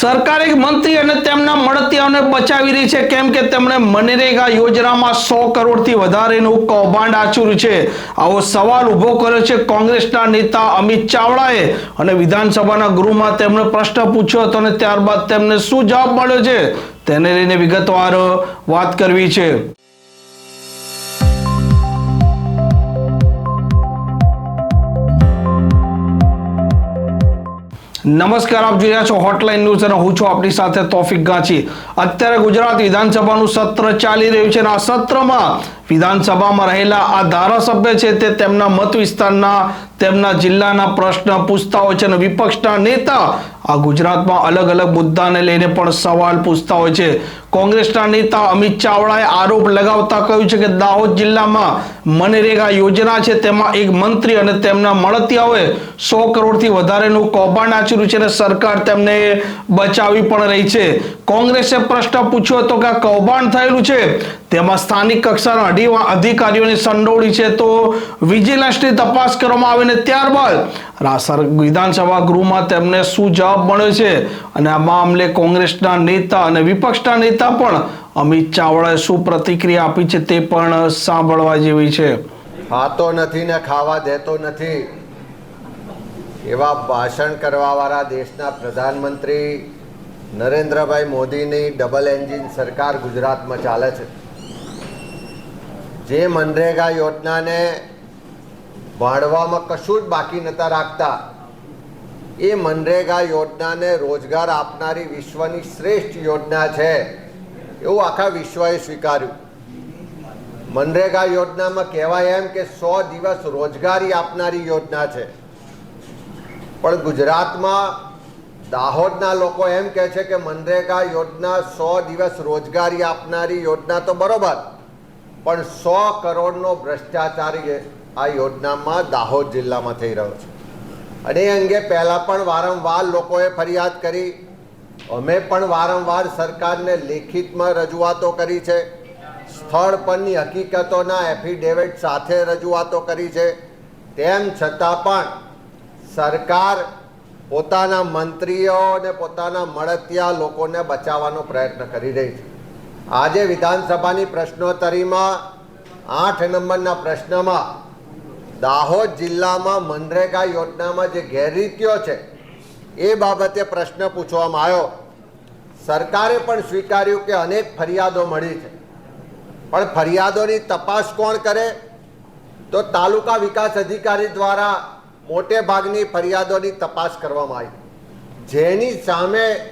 સરકાર એક મંત્રી અને તેમના મળતિયાઓને બચાવી રહી છે. કેમ કે તેમણે મનરેગા યોજનામાં સો કરોડથી વધારેનું કૌભાંડ આચર્યું છે. આવો સવાલ ઊભો કર્યો છે કોંગ્રેસના નેતા અમિત ચાવડાએ અને વિધાનસભાના ગૃહમાં તેમણે પ્રશ્ન પૂછ્યો હતો અને ત્યારબાદ તેમને શું જવાબ મળ્યો છે? તેને લઈને વિગતવાર વાત કરવી છે. નમસ્કાર, આપ જોઈ રહ્યા છો હોટલાઇન ન્યૂઝ અને હું છું આપની સાથે તોફિક ગાંચી અત્યારે ગુજરાત વિધાનસભાનું સત્ર ચાલી રહ્યું છે અને આ સત્રમાં વિધાનસભામાં રહેલા આ ધારાસભ્ય છે તે તેમના મત વિસ્તારના, તેમના જિલ્લાના પ્રશ્ન પૂછતા હોય છે અને વિપક્ષના નેતા આ ગુજરાતમાં અલગ અલગ મુદ્દાને લઈને પણ સવાલ પૂછતા હોય છે. કોંગ્રેસના નેતા અમિત ચાવડાએ આરોપ લગાવતા કહ્યું છે કે દાહોદ જિલ્લામાં મનરેગા યોજના છે, તેમાં એક મંત્રી અને તેમના મળતિયાઓએ સો કરોડથી વધારેનું કૌભાંડ આચર્યું છે અને સરકાર તેમને બચાવી પણ રહી છે. કોંગ્રેસે પ્રશ્ન પૂછ્યો હતો કે આ કૌભાંડ થયેલું છે તેમાં સ્થાનિક કક્ષાના અઢી અધિકારીઓની સંડોવણી છે તો વિજિલન્સની તપાસ કરવામાં આવે ને ત્યારબાદ રાસર વિધાનસભા ગૃહમાં તેમને શું જવાબ મળ્યો છે. અને આ મામલે કોંગ્રેસના નેતા અને વિપક્ષના નેતા પણ અમિત ચાવડાએ શું પ્રતિક્રિયા આપી છે તે પણ સાંભળવા જેવી છે. ખાતો નથી ને ખાવા દેતો નથી. એવા ભાષણ કરવાવાળા દેશના પ્રધાનમંત્રી નરેન્દ્રભાઈ મોદીની ડબલ એન્જિન સરકાર ગુજરાતમાં ચાલે છે. જે મનરેગા યોજનાને ભાડવામાં કશું જ બાકી નતા રાખતા, એ મનરેગા યોજનાને રોજગાર આપનારી વિશ્વની શ્રેષ્ઠ યોજના છે. એવું આખા વિશ્વએ સ્વીકાર્યું. મનરેગા યોજનામાં કહેવાય એમ કે સો દિવસ રોજગારી આપનારી યોજના છે. પણ ગુજરાતમાં દાહોદના લોકો એમ કહે છે કે મનરેગા યોજના સો દિવસ રોજગારી આપનારી યોજના તો બરોબર પણ સો કરોડનો ભ્રષ્ટાચારી આ યોજનામાં દાહોદ જિલ્લામાં થઈ રહ્યો છે. અને એ અંગે પહેલાં પણ વારંવાર લોકોએ ફરિયાદ કરી. અમે પણ વારંવાર સરકારને લેખિતમાં રજૂઆતો કરી છે. સ્થળ પરની હકીકતોના એફિડેવિટ સાથે રજૂઆતો કરી છે. તેમ છતાં પણ સરકાર પોતાના મંત્રીઓ અને પોતાના મળતિયા લોકોને બચાવવાનો પ્રયત્ન કરી રહી છે. આજે વિધાનસભાની પ્રશ્નોત્તરીમાં આઠ નંબરના પ્રશ્નમાં દાહોદ જિલ્લામાં મનરેગા યોજનામાં જે ગેરરીતિઓ છે, એ બાબતે પ્રશ્ન પૂછવામાં આવ્યો. સરકારે પણ સ્વીકાર્યું કે અનેક ફરિયાદો મળી છે. પણ ફરિયાદોની તપાસ કોણ કરે? તો તાલુકા વિકાસ અધિકારી દ્વારા મોટે ભાગની ફરિયાદોની તપાસ કરવામાં આવી. જેની સામે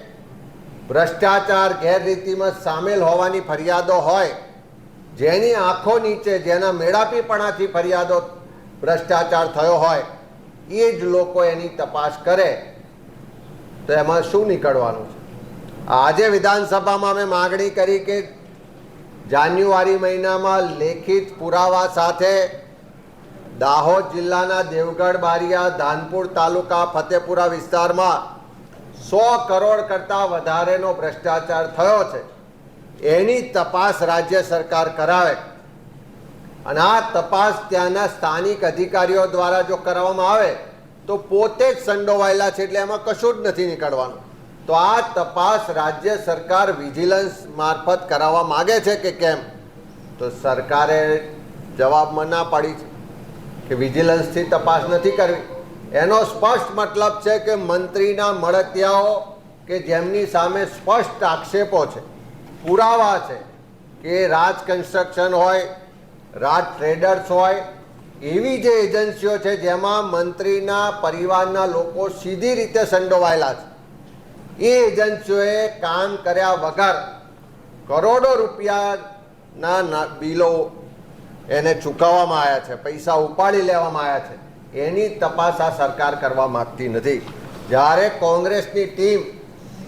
ભ્રષ્ટાચાર ગેરરીતિમાં સામેલ હોવાની ફરિયાદો હોય, જેની આંખો નીચે જેના મેળાપીપણાથી ફરિયાદો ભ્રષ્ટાચાર થયો હોય, એ જ લોકો એની તપાસ કરે. તો એમાં શું નીકળવાનું છે? આજે વિધાનસભામાં અમે માગણી કરી કે જાન્યુઆરી મહિનામાં લેખિત પુરાવા સાથે દાહોદ જિલ્લાના દેવગઢ બારિયા ધાનપુર તાલુકા, ફતેપુરા વિસ્તારમાં સો કરોડ કરતાં વધારેનો ભ્રષ્ટાચાર થયો છે. એની તપાસ રાજ્ય સરકાર કરાવે. અને આ તપાસ ત્યાંના સ્થાનિક અધિકારીઓ દ્વારા જો કરવામાં આવે, તો પોતે જ સંડોવાયેલા છે એટલે એમાં કશું જ નથી નીકળવાનું. તો આ તપાસ રાજ્ય સરકાર વિજિલન્સ મારફત કરાવવા માગે છે કે કેમ? તો સરકારે જવાબમાં ના પાડી છે કે વિજિલન્સથી તપાસ નથી કરવી. એનો સ્પષ્ટ મતલબ છે કે મંત્રીના મળતિયાઓ કે જેમની સામે સ્પષ્ટ આક્ષેપો છે, પુરાવા છે કે રાજ કન્સ્ટ્રક્શન હોય, રાજ ટ્રેડર્સ હોય, એવી જે એજન્સીઓ છે જેમાં મંત્રીના પરિવારના લોકો સીધી રીતે સંડોવાયેલા છે. એ એજન્સીઓએ કામ કર્યા વગર કરોડો રૂપિયાના બિલો એને ચૂકવવામાં આવ્યા છે, પૈસા ઉપાડી લેવામાં આવ્યા છે. એની તપાસ આ સરકાર કરવા માગતી નથી. જ્યારે કોંગ્રેસની ટીમ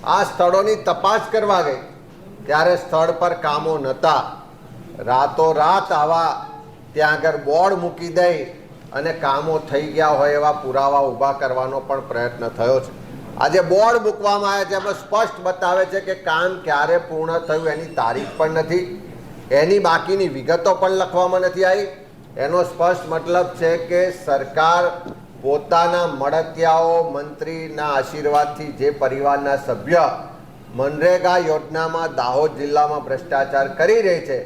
આ સ્થળોની તપાસ કરવા ગઈ, ત્યારે સ્થળ પર કામો નહોતા. રાતોરાત આવા ત્યાં આગળ બોર્ડ મૂકી દઈ અને કામો થઈ ગયા હોય એવા પુરાવા ઊભા કરવાનો પણ પ્રયત્ન થયો છે. આજે બોર્ડ મૂકવામાં આવ્યા છે, એમાં સ્પષ્ટ બતાવે છે કે કામ ક્યારે પૂર્ણ થયું એની તારીખ પણ નથી. એની બાકીની વિગતો પણ લખવામાં નથી આવી. એનો સ્પષ્ટ મતલબ છે કે સરકાર પોતાના મળતિયાઓ મંત્રીના આશીર્વાદથી જે પરિવારના સભ્ય મનરેગા યોજનામાં દાહોદ જિલ્લામાં ભ્રષ્ટાચાર કરી રહી છે,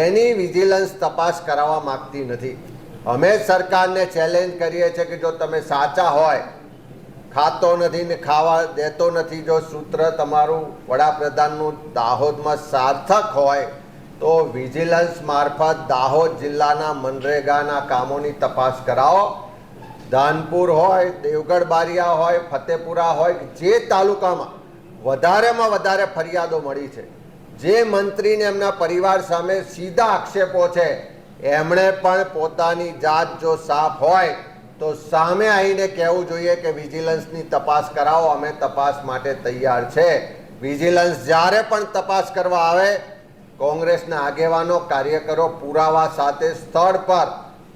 એની વિજિલન્સ તપાસ કરાવવા માગતી નથી. અમે સરકારને ચેલેન્જ કરીએ છીએ કે જો તમે સાચા હોય, ખાતો નથી ને ખાવા દેતો નથી, જો સૂત્ર તમારું વડાપ્રધાનનું દાહોદમાં સાર્થક હોય તો વિજિલન્સ મારફત દાહોદ જિલ્લાના મનરેગાના કામોની તપાસ કરાવો. ધાનપુર હોય દેવગઢ બારિયા હોય, ફતેપુરા હોય, જે તાલુકામાં વધારેમાં વધારે ફરિયાદો મળી છે, જે મંત્રીને એમના પરિવાર સામે સીધા આક્ષેપો છે, એમણે પણ પોતાની જાત જો સાફ હોય, તો સામે આવીને કહેવું જોઈએ કે વિજિલન્સની તપાસ કરાવો, અમે તપાસ માટે તૈયાર છે. વિજિલન્સ જ્યારે પણ તપાસ કરવા આવે કોંગ્રેસના આગેવાનો કાર્યકરો પુરાવા સાથે સ્થળ પર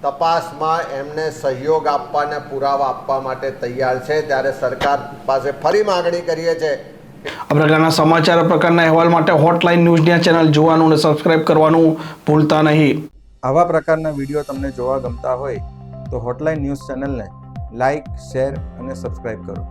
તપાસમાં એમને સહયોગ આપવા અને પુરાવા આપવા માટે તૈયાર છે. ત્યારે સરકાર પાસે ફરી માગણી કરીએ છીએ આ પ્રકારના સમાચાર પ્રકારના અહેવાલ માટે હોટલાઇન ન્યૂઝની ચેનલ જોવાનું અને સબસ્ક્રાઇબ કરવાનું ભૂલતા નહીં. આવા પ્રકારના વીડિયો તમને જોવા ગમતા હોય તો હોટલાઇન ન્યૂઝ ચેનલને લાઇક શેર અને સબસ્ક્રાઇબ કરો.